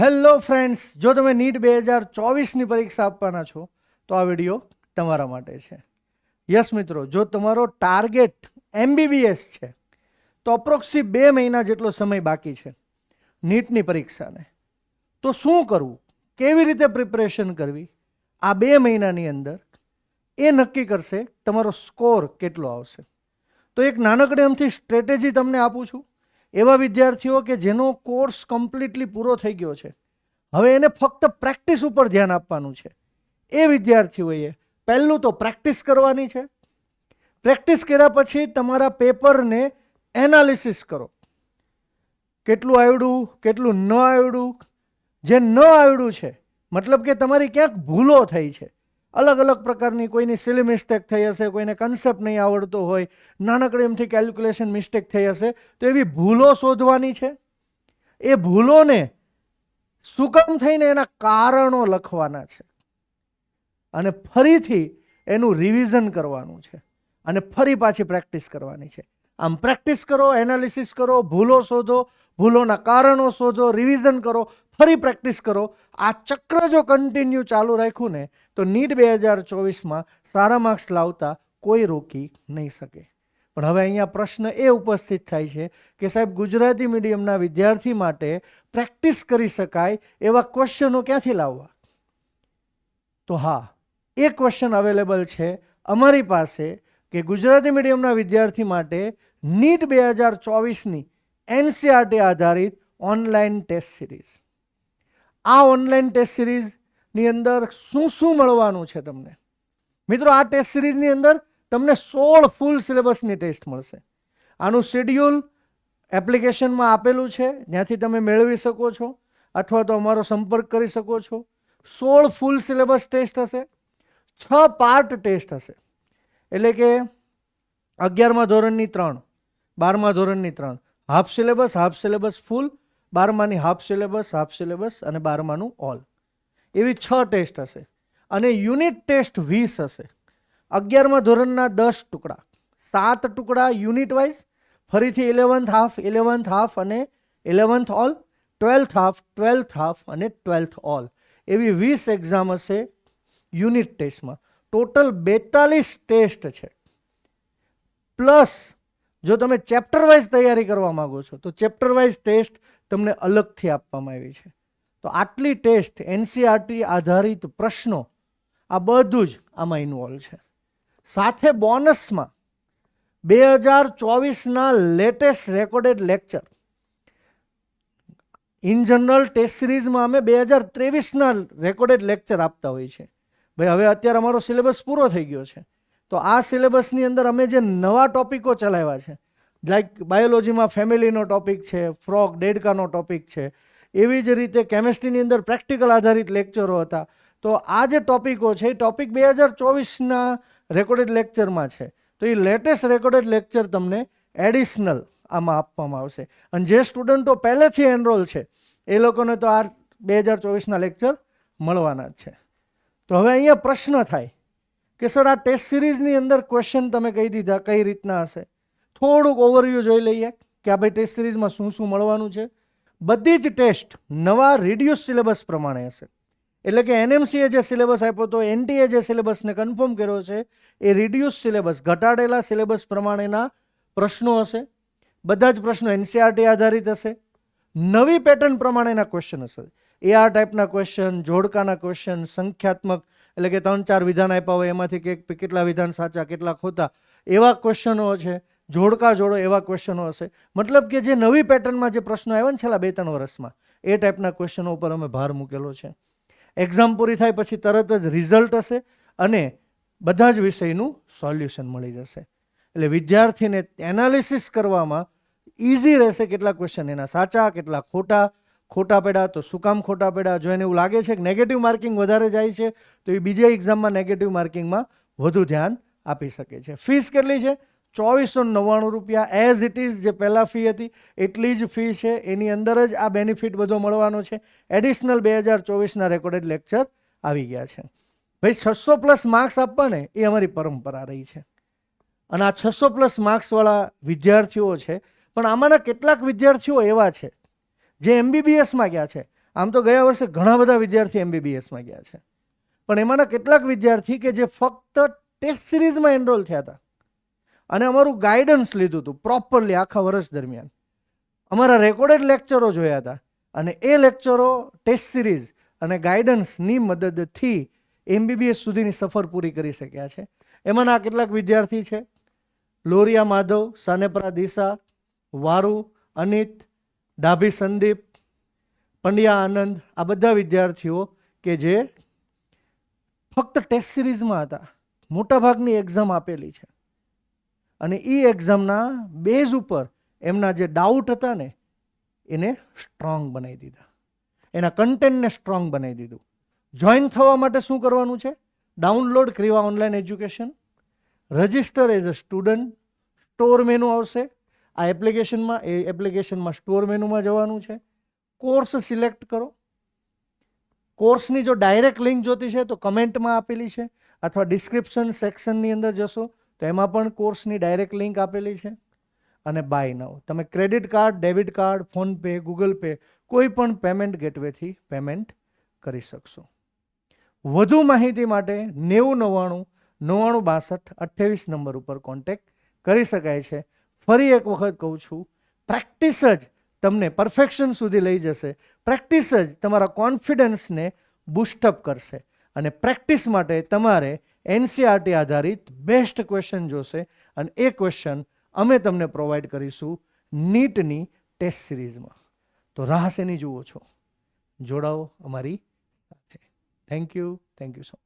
Hello friends, જો તમે NEET બે હજાર ચોવીસની પરીક્ષા આપવાના છો, તો આ વીડિયો તમારા માટે છે. યસ મિત્રો, જો તમારો ટાર્ગેટ એમબીબીએસ છે, તો અપ્રોક્સી બે મહિના જેટલો સમય બાકી છે નીટની પરીક્ષાને. તો શું કરવું? કેવી રીતે પ્રિપરેશન કરવી? આ બે મહિનાની અંદર એ નક્કી કરશે તમારો સ્કોર કેટલો આવશે. તો એક નાનકડે એમથી સ્ટ્રેટેજી તમને આપું છું. એવા વિદ્યાર્થીઓ કે જેનો કોર્સ કમ્પ્લીટલી પૂરો થઈ ગયો છે. હવે એને ફક્ત પ્રેક્ટિસ ઉપર ધ્યાન આપવાનું છે. એ વિદ્યાર્થીઓએ પહેલું તો પ્રેક્ટિસ કરવાની છે. પ્રેક્ટિસ કર્યા પછી તમારા પેપરને એનાલિસિસ કરો. કેટલું આવડ્યું કેટલું ન આવડ્યું જે ન આવડ્યું છે, મતલબ કે તમારી ક્યાંક ભૂલો થઈ છે. અલગ અલગ પ્રકારની કોઈની સિલી મિસ્ટેક થઈ હશે, કોઈને કન્સેપ્ટ નહીં આવડતો હોય, નાનકડી એમથી કેલ્ક્યુલેશન મિસ્ટેક થઈ હશે, તો એવી ભૂલો શોધવાની છે? એ ભૂલોને સુકમ થઈને એના કારણો લખવાના છે. અને ફરીથી એનું રિવિઝન કરવાનું છે. અને ફરી પાછી પ્રેક્ટિસ કરવાની છે. આમ પ્રેક્ટિસ કરો એનાલિસિસ કરો, ભૂલો શોધો, ભૂલોના કારણો શોધો રિવિઝન કરો ફરી પ્રેક્ટિસ કરો. આ ચક્ર જો કન્ટિન્યુ ચાલુ રાખ્યું ને, તો નીટ બે હજાર ચોવીસમાં સારા માર્ક્સ લાવતા કોઈ રોકી નહીં શકે. પણ હવે અહીંયા પ્રશ્ન એ ઉપસ્થિત થાય છે કે સાહેબ, ગુજરાતી મીડિયમના વિદ્યાર્થી માટે પ્રેક્ટિસ કરી શકાય એવા ક્વેશ્ચનો ક્યાંથી લાવવા? તો હા, એ ક્વેશ્ચન અવેલેબલ છે અમારી પાસે કે ગુજરાતી મીડિયમના વિદ્યાર્થી માટે નીટ બે હજાર ચોવીસની એનસીઆરટી આધારિત ઓનલાઈન ટેસ્ટ સિરીઝ આ ઓનલાઈન ટેસ્ટ સિરીઝની અંદર શું શું મળવાનું છે તમને? મિત્રો, આ ટેસ્ટ સિરીઝની અંદર તમને સોળ ફૂલ સિલેબસની ટેસ્ટ મળશે. આનું શેડ્યુલ એપ્લિકેશનમાં આપેલું છે, જ્યાંથી તમે મેળવી શકો છો, અથવા તો અમારો સંપર્ક કરી શકો છો. સોળ ફૂલ સિલેબસ ટેસ્ટ હશે, છ પાર્ટ ટેસ્ટ હશે. એટલે કે અગિયારમા ધોરણની ત્રણ, બારમા ધોરણની ત્રણ. Half syllabus half syllabus full બારમાની half syllabus half syllabus અને બારમાનું ઓલ એવી છ ટેસ્ટ હશે અને યુનિટ ટેસ્ટ વીસ હશે. અગિયારમા ધોરણના દસ ટુકડા, સાત ટુકડા યુનિટ વાઇઝ, ફરીથી ઇલેવન્થ હાફ ઇલેવન્થ હાફ અને eleventh all twelfth half twelfth half અને ટ્વેલ્થ ઓલ એવી વીસ એક્ઝામ હશે યુનિટ ટેસ્ટમાં. ટોટલ બેતાલીસ ટેસ્ટ છે. પ્લસ જો તમે ચેપ્ટર વાઇઝ તૈયારી કરવા માગો છો, તો ચેપ્ટર વાઇઝ ટેસ્ટ તમને અલગથી આપવામાં આવી છે. તો આટલી ટેસ્ટ એનસીઆરટી આધારિત પ્રશ્નો, આ બધું જ આમાં ઇન્વોલ્વ છે. સાથે બોનસમાં બે હજાર ચોવીસના latest recorded lecture in general test સિરીઝમાં અમે બે હજાર ત્રેવીસના રેકોર્ડેડ લેક્ચર આપતા હોઈએ છીએ. ભાઈ, હવે અત્યારે અમારો સિલેબસ પૂરો થઈ ગયો છે. તો આ સિલેબસની અંદર અમે જે નવા ટોપિકો ચલાવ્યા છે લાઈક બાયોલોજીમાં ફેમિલીનો ટોપિક છે ફ્રોગ ડેડકાનો ટોપિક છે. એવી જ રીતે કેમેસ્ટ્રીની અંદર પ્રેક્ટિકલ આધારિત લેક્ચરો હતા. તો આ જે ટોપિકો છે, એ ટોપિક બે હજાર ચોવીસના રેકોર્ડેડ લેક્ચરમાં છે. તો એ લેટેસ્ટ રેકોર્ડેડ લેક્ચર તમને એડિશનલ આમાં આપવામાં આવશે. અને જે સ્ટુડન્ટો પહેલેથી એનરોલ છે, એ લોકોને તો આ બે હજાર ચોવીસના લેક્ચર મળવાના જ છે. તો હવે અહીંયા પ્રશ્ન થાય કે, સર, આ ટેસ્ટ સિરીઝની અંદર ક્વેશ્ચન તમે કહી દીધા, કઈ રીતના હશે? થોડુંક ઓવરવ્યૂ જોઈ લઈએ કે આ ભાઈ ટેસ્ટ સિરીઝમાં શું શું મળવાનું છે. બધી જ ટેસ્ટ નવા રિડ્યુસ સિલેબસ પ્રમાણે હશે. એટલે કે એનએમસીએ જે સિલેબસ આપ્યો હતો એનટીએ જે સિલેબસને કન્ફર્મ કર્યો છે, એ રિડ્યુસ સિલેબસ ઘટાડેલા સિલેબસ પ્રમાણેના પ્રશ્નો હશે. બધા જ પ્રશ્નો એનસીઆરટી આધારિત હશે. નવી પેટર્ન પ્રમાણેના ક્વેશ્ચન હશે. એઆર ટાઈપના ક્વેશ્ચન જોડકાના ક્વેશ્ચન સંખ્યાત્મક, એટલે કે ત્રણ ચાર વિધાન આપ્યા હોય, એમાંથી કે કેટલા વિધાન સાચા, કેટલા ખોટા, એવા ક્વેશ્ચનો છે. જોડકા જોડો એવા ક્વેશ્ચનો હશે. મતલબ કે જે નવી પેટર્નમાં જે પ્રશ્નો આવ્યા ને છેલ્લા બે ત્રણ વર્ષમાં, એ ટાઈપના ક્વેશ્ચનો ઉપર અમે ભાર મૂકેલો છે. એક્ઝામ પૂરી થાય પછી તરત જ રિઝલ્ટ હશે અને બધા જ વિષયનું સોલ્યુશન મળી જશે. એટલે વિદ્યાર્થીને એનાલિસિસ કરવામાં ઇઝી રહેશે કેટલા ક્વેશ્ચન એના સાચા, કેટલા ખોટા ખોટા પડ્યા તો શું કામ ખોટા પડ્યા? જો એને એવું લાગે છે કે નેગેટિવ માર્કિંગ વધારે જાય છે, તો એ બીજા એક્ઝામમાં નેગેટિવ માર્કિંગમાં વધુ ધ્યાન આપી શકે છે. ફીસ કેટલી છે? ચોવીસો નવ્વાણું રૂપિયા એઝ ઇટ ઇઝ જે પહેલાં ફી હતી, એટલી જ ફી છે. એની અંદર જ આ બેનિફિટ બધો મળવાનો છે. એડિશનલ બે હજાર ચોવીસના રેકોર્ડેડ લેક્ચર આવી ગયા છે. ભાઈ, છસો પ્લસ માર્ક્સ આપવાને એ અમારી પરંપરા રહી છે. અને આ છસો પ્લસ માર્ક્સવાળા વિદ્યાર્થીઓ છે. પણ આમાંના કેટલાક વિદ્યાર્થીઓ એવા છે, જે એમબીબીએસમાં ગયા છે. આમ તો ગયા વર્ષે ઘણા બધા વિદ્યાર્થી એમબીબીએસમાં ગયા છે. પણ એમાંના કેટલાક વિદ્યાર્થી કે જે ફક્ત ટેસ્ટ સિરીઝમાં એનરોલ થયા હતા. અને અમારું ગાઈડન્સ લીધું હતું પ્રોપરલી આખા વર્ષ દરમિયાન. અમારા રેકોર્ડેડ લેક્ચરો જોયા હતા અને એ લેક્ચરો ટેસ્ટ સિરીઝ અને ગાઈડન્સની મદદથી એમબીબીએસ સુધીની સફર પૂરી કરી શક્યા છે. એમાંના કેટલાક વિદ્યાર્થી છે. લોરિયા માધવ, સાનેપરા દિશા, વારુ, અનિત, ડાભી સંદીપ, પંડ્યા આનંદ, આ બધા વિદ્યાર્થીઓ કે જે ફક્ત ટેસ્ટ સિરીઝમાં હતા. મોટાભાગની એક્ઝામ આપેલી છે. અને એ એક્ઝામના બેઝ ઉપર એમના જે ડાઉટ હતા ને, એને સ્ટ્રોંગ બનાવી દીધા. એના કન્ટેન્ટને સ્ટ્રોંગ બનાવી દીધું. જોઈન થવા માટે શું કરવાનું છે? ડાઉનલોડ કરવા online education register as a student store menu આવશે. આ એપ્લિકેશનમાં એ એપ્લિકેશનમાં સ્ટોર મેનુમાં જવાનું છે. કોર્સ સિલેક્ટ કરો. કોર્સની જો ડાયરેક્ટ લિંક જોતી છે તો કમેન્ટમાં આપેલી છે. અથવા ડિસ્ક્રિપ્શન સેક્શનની અંદર જશો. તો એમાં પણ કોર્સની ડાયરેક્ટ લિંક આપેલી છે. અને બાય નાવ તમે credit card, debit card PhonePe Google Pay કોઈ પણ પેમેન્ટ ગેટવેથી પેમેન્ટ કરી શકશો. વધુ માહિતી માટે નેવું નવ્વાણું નવ્વાણું બાસઠ, અઠ્યાવીસ નંબર ઉપર કોન્ટેક્ટ કરી શકાય છે. ફરી એક વખત કહું છું, પ્રેક્ટિસ જ તમને પરફેક્શન સુધી લઈ જશે. પ્રેક્ટિસ જ તમારા કોન્ફિડન્સને બુસ્ટઅપ કરશે. અને પ્રેક્ટિસ માટે તમારે એનસીઆરટી આધારિત બેસ્ટ ક્વેશ્ચન જોશે અને એ ક્વેશ્ચન અમે તમને પ્રોવાઈડ કરીશું નીટની ટેસ્ટ સિરીઝમાં. તો રાહ શેની જુઓ છો? જોડાઓ અમારી સાથે. Thank you thank you so